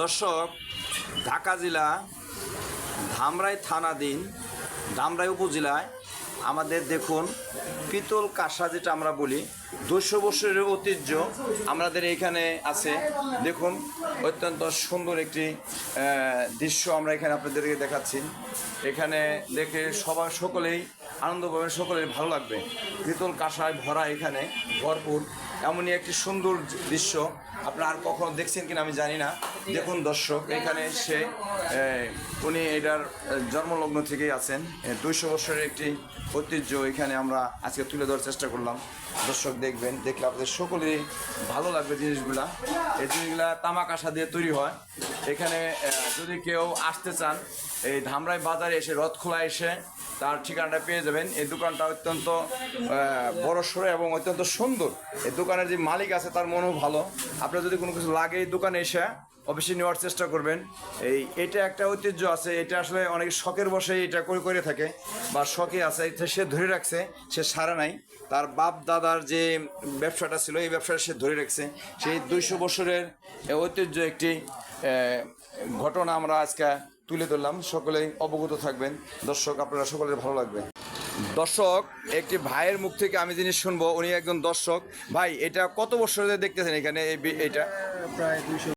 দর্শক, ঢাকা জেলা, ধামরাই থানাধীন ধামরাই উপজেলায় আমাদের দেখুন পিতল কাঁসা যেটা আমরা বলি দুশো বছরের ঐতিহ্য আমাদের এখানে আছে। দেখুন, অত্যন্ত সুন্দর একটি দৃশ্য আমরা এখানে আপনাদেরকে দেখাচ্ছি। এখানে দেখে সবার সকলেই আনন্দ পাবেন সকলের ভালো লাগবে। পিতল কাঁসায় ভরা এখানে, ভরপুর। এমনই একটি সুন্দর দৃশ্য। আপনারা আর কখনো দেখছেন কিনা আমি জানি না। দেখুন দর্শক, এখানে সে উনি এটার জন্মলগ্ন থেকেই আছেন। দুইশো বছরের একটি ঐতিহ্য এখানে আমরা আজকে তুলে ধরার চেষ্টা করলাম। দর্শক দেখবেন, দেখলে আপনাদের সকলেরই ভালো লাগবে জিনিসগুলা। এই জিনিসগুলা তামাক আশা দিয়ে তৈরি হয়। এখানে যদি কেউ আসতে চান, এই ধামরাই বাজারে এসে রথ রথখোলা এসে তার ঠিকানাটা পেয়ে যাবেন। এই দোকানটা অত্যন্ত বড় সড়ো এবং অত্যন্ত সুন্দর। এই দোকানের যে মালিক আছে তার মনও ভালো। আপনার যদি কোনো কিছু লাগে এই দোকানে এসে অবশ্যই নেওয়ার চেষ্টা করবেন। এই, এটা একটা ঐতিহ্য আছে, এটা আসলে অনেক শখের বসে এটা করে করে থাকে, বা শখে আছে সে ধরে রাখছে, সে সারা নাই। তার বাপ দাদার যে ব্যবসাটা ছিল, এই ব্যবসাটা সে ধরে রাখছে। সেই দুইশো বছরের ঐতিহ্য একটি ঘটনা আমরা আজকে তুলে ধরলাম। সকলেই অবগত থাকবেন। দর্শক, আপনারা সকলের ভালো লাগবে। দর্শক, একটি ভাইয়ের মুখ থেকে আমি জিনিস শুনব। উনি একজন দর্শক। ভাই, এটা কত বছর দেখতেছেন এখানে এটা? প্রায় দুইশো